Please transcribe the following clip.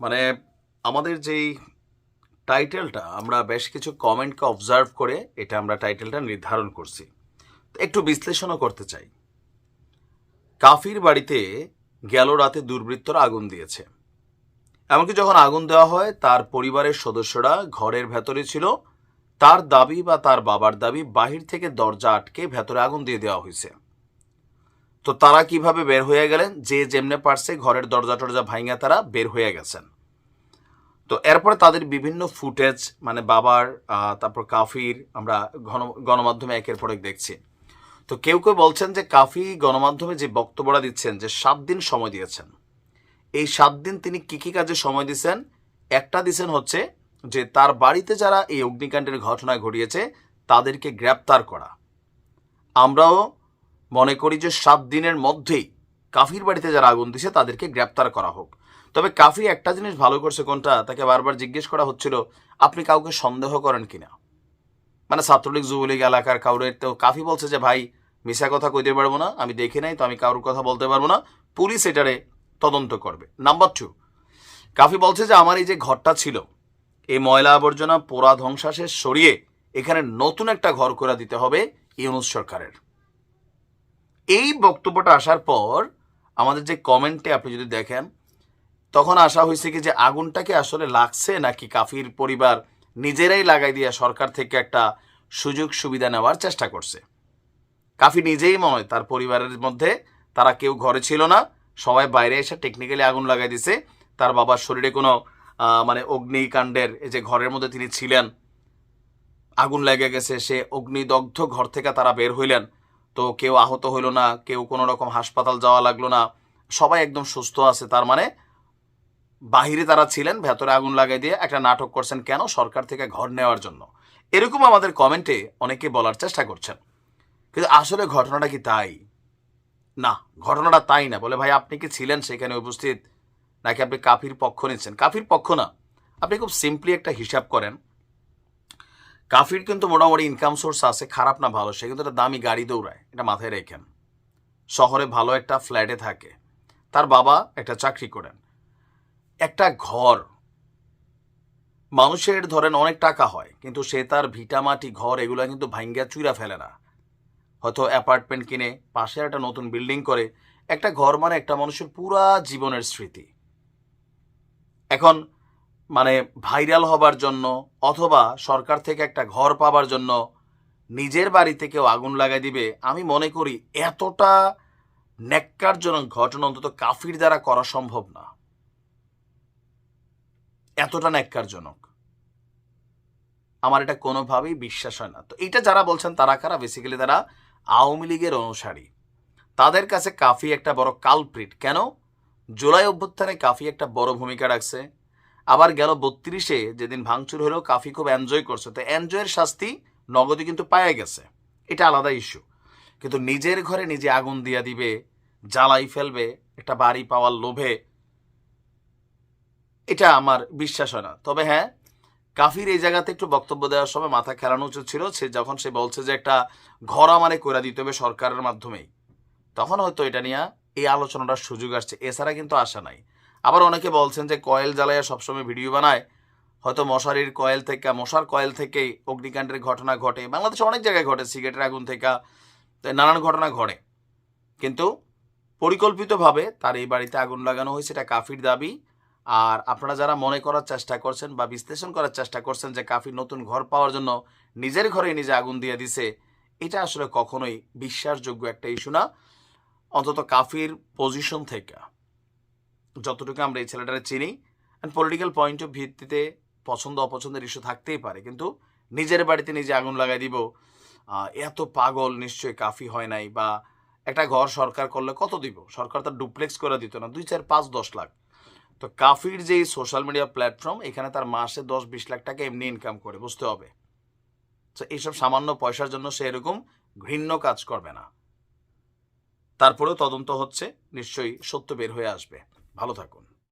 মানে আমাদের যেই টাইটেলটা আমরা বেশ কিছু কমেন্টকে অবজার্ভ করে এটা আমরা টাইটেলটা নির্ধারণ করছি। একটু বিশ্লেষণও করতে চাই। কাফির বাড়িতে গেল রাতে দুর্বৃত্তরা আগুন দিয়েছে। এমনকি যখন আগুন দেওয়া হয়, তার পরিবারের সদস্যরা ঘরের ভেতরে ছিল। তার দাবি বা তার বাবার দাবি বাহির থেকে দরজা আটকে ভেতরে আগুন দিয়ে দেওয়া হয়েছে। তো তারা কীভাবে বের হয়ে গেলেন? যে যেমনে পারছে ঘরের দরজা টরজা ভাঙিয়া তারা বের হয়ে গেছেন। তো এরপরে তাদের বিভিন্ন ফুটেজ মানে বাবার তারপর কাফির, আমরা গণ গণমাধ্যমে একের পর এক দেখছি। তো কেউ কেউ বলছেন যে কাফি গণমাধ্যমে যে বক্তব্যটা দিচ্ছেন, যে সাত দিন সময় দিয়েছেন। এই সাত দিন তিনি কি কী কাজে সময় দিয়েছেন একটা দিছেন হচ্ছে যে তার বাড়িতে যারা এই অগ্নিকাণ্ডের ঘটনা ঘটিয়েছে, তাদেরকে গ্রেপ্তার করা। আমরাও মনে করি যে সাত দিনের মধ্যেই কাফির বাড়িতে যারা আগুন দিছে তাদেরকে গ্রেপ্তার করা হোক। তবে কাফি একটা জিনিস ভালো করছে কোনটা? তাকে বারবার জিজ্ঞেস করা হচ্ছিল, আপনি কাউকে সন্দেহ করেন কিনা? মানে ছাত্রলীগ যুবলীগ এলাকার কাউরে তো কাফি বলছে যে, ভাই মিশা কথা কইতে পারব না, আমি দেখি নাই, তো আমি কারোর কথা বলতে পারব না। পুলিশ এটারে তদন্ত করবে। নাম্বার টু কাফি বলছে যে, আমার এই যে ঘরটা ছিল, এই ময়লা আবর্জনা পোড়া ধ্বংসাশেষ সরিয়ে এখানে নতুন একটা ঘর করে দিতে হবে ইউনুস সরকারের। এই বক্তব্যটা আসার পর আমাদের যে কমেন্টে আপনি যদি দেখেন, তখন আসা হয়েছে কি যে আগুনটাকে আসলে লাগছে নাকি কাফির পরিবার নিজেরাই লাগাই দিয়ে সরকার থেকে একটা সুযোগ সুবিধা নেওয়ার চেষ্টা করছে। কাফি নিজেই মনে হয় তার পরিবারের মধ্যে তারা কেউ ঘরে ছিল না, সবাই বাইরে এসে টেকনিক্যালি আগুন লাগাই দিছে, তার বাবার শরীরে কোনো মানে অগ্নিকাণ্ডের এই যে ঘরের মধ্যে তিনি ছিলেন, আগুন লেগে গেছে, সে অগ্নিদগ্ধ ঘর থেকে তারা বের হইলেন। তো কেউ আহত হইল না, কেউ কোনো রকম হাসপাতাল যাওয়া লাগল না। সবাই একদম সুস্থ আছে, তার মানে বাহিরে তারা ছিলেন, ভেতরে আগুন লাগাই দিয়ে একটা নাটক করছেন কেন সরকার থেকে ঘর নেওয়ার জন্য। এরকম আমাদের কমেন্টে অনেকে বলার চেষ্টা করছেন। কিন্তু আসলে ঘটনাটা কি তাই? না, ঘটনাটা তাই না। বলে, ভাই, আপনি কি ছিলেন সেখানে উপস্থিত? নাকি আপনি কাফির পক্ষ নিচ্ছেন? কাফির পক্ষ না। আপনি খুব সিম্পলি একটা হিসাব করেন। কাফির কিন্তু মোটামুটি ইনকাম সোর্স আছে, খারাপ না ভালো, সে কিন্তু একটা দামি গাড়ি দৌড়ায়, এটা মাথায় রেখেন। শহরে ভালো একটা ফ্ল্যাটে থাকে, তার বাবা একটা চাকরি করেন। একটা ঘর, মানুষের ধরেন অনেক টাকা হয়, কিন্তু সে তার ভিটামাটি ঘর এগুলো কিন্তু ভাঙ্গা চুইরা ফেলে না। হয়তো অ্যাপার্টমেন্ট কিনে, পাশে একটা নতুন বিল্ডিং করে, একটা ঘর মানে একটা মানুষের পুরা জীবনের স্মৃতি। এখন মানে ভাইরাল হবার জন্য অথবা সরকার থেকে একটা ঘর পাবার জন্য নিজের বাড়িতে কেউ আগুন লাগাই দিবে, আমি মনে করি এতটা ন্যাক্কারজনক ঘটনা অন্তত কাফির দ্বারা করা সম্ভব না। এতটা ন্যাক্কারজনক। আমার এটা কোনোভাবেই বিশ্বাস হয় না। তো এটা যারা বলছেন তারা কারা? বেসিক্যালি তারা আওয়ামী লীগের অনুসারী। তাদের কাছে কাফি একটা বড় কালপ্রিট কেন? জুলাই অভ্যুত্থানে কাফি একটা বড় ভূমিকা রাখছে। আবার গেল বত্রিশে, যেদিন ভাঙচুর হলেও কাফি খুব এনজয় করছে। তো এনজয়ের শাস্তি নগদে কিন্তু পায়ে গেছে। এটা আলাদা ইস্যু কিন্তু নিজের ঘরে নিজে আগুন দিয়া দিবে, জ্বালাই ফেলবে, একটা বাড়ি পাওয়ার লোভে, এটা আমার বিশ্বাস হয় না। তবে হ্যাঁ কাফির এই জায়গাতে একটু বক্তব্য দেওয়ার সময় মাথা খেলানো উচিত ছিল, সে যখন সে বলছে যে একটা ঘর আমারে করে দিতে হবে সরকারের মাধ্যমেই, তখন হয়তো এটা নিয়ে এই আলোচনাটার সুযোগ আসছে। এছাড়া কিন্তু আসা নাই। আবার অনেকে বলছেন যে কয়েল জ্বালাইয়া সবসময় ভিডিও বানায়। হয়তো মশারির কয়েল থেকে, মশার কয়েল থেকেই অগ্নিকাণ্ডের ঘটনা ঘটে। বাংলাদেশে অনেক জায়গায় ঘটে সিগারেটের আগুন থেকে নানান ঘটনা ঘটে। কিন্তু পরিকল্পিতভাবে তার এই বাড়িতে আগুন লাগানো হয়েছে, এটা কাফির দাবি। আর আপনারা যারা মনে করার চেষ্টা করছেন বা বিশ্লেষণ করার চেষ্টা করছেন যে কাফির নতুন ঘর পাওয়ার জন্য নিজের ঘরে নিজে আগুন দিয়ে দিছে, এটা আসলে কখনোই বিশ্বাসযোগ্য একটা ইস্যু না। অন্তত কাফির পজিশন থেকে। যতটুকু আমরা এই ছেলেটারে চিনি অ্যান্ড পলিটিক্যাল পয়েন্ট অফ ভিত্তিতে পছন্দ, অপছন্দের ইস্যু থাকতেই পারে, কিন্তু নিজের বাড়িতে নিজে আগুন লাগাই দিব এত পাগল নিশ্চয়ই কাফি হয় নাই, বা একটা ঘর সরকার করলে কত দিব? সরকার তার ডুপ্লেক্স করে দিত না, দুই চার পাঁচ দশ লাখ। তো কাফির যে সোশ্যাল মিডিয়া প্ল্যাটফর্ম এখানে তার মাসে দশ বিশ লাখ টাকা এমনি ইনকাম করে, বুঝতে হবে। তো এইসব সামান্য পয়সার জন্য সে এরকম ঘৃণ্য কাজ করবে না। তারপরেও তদন্ত হচ্ছে, নিশ্চয়ই সত্য বের হয়ে আসবে। ভালো থাকুন।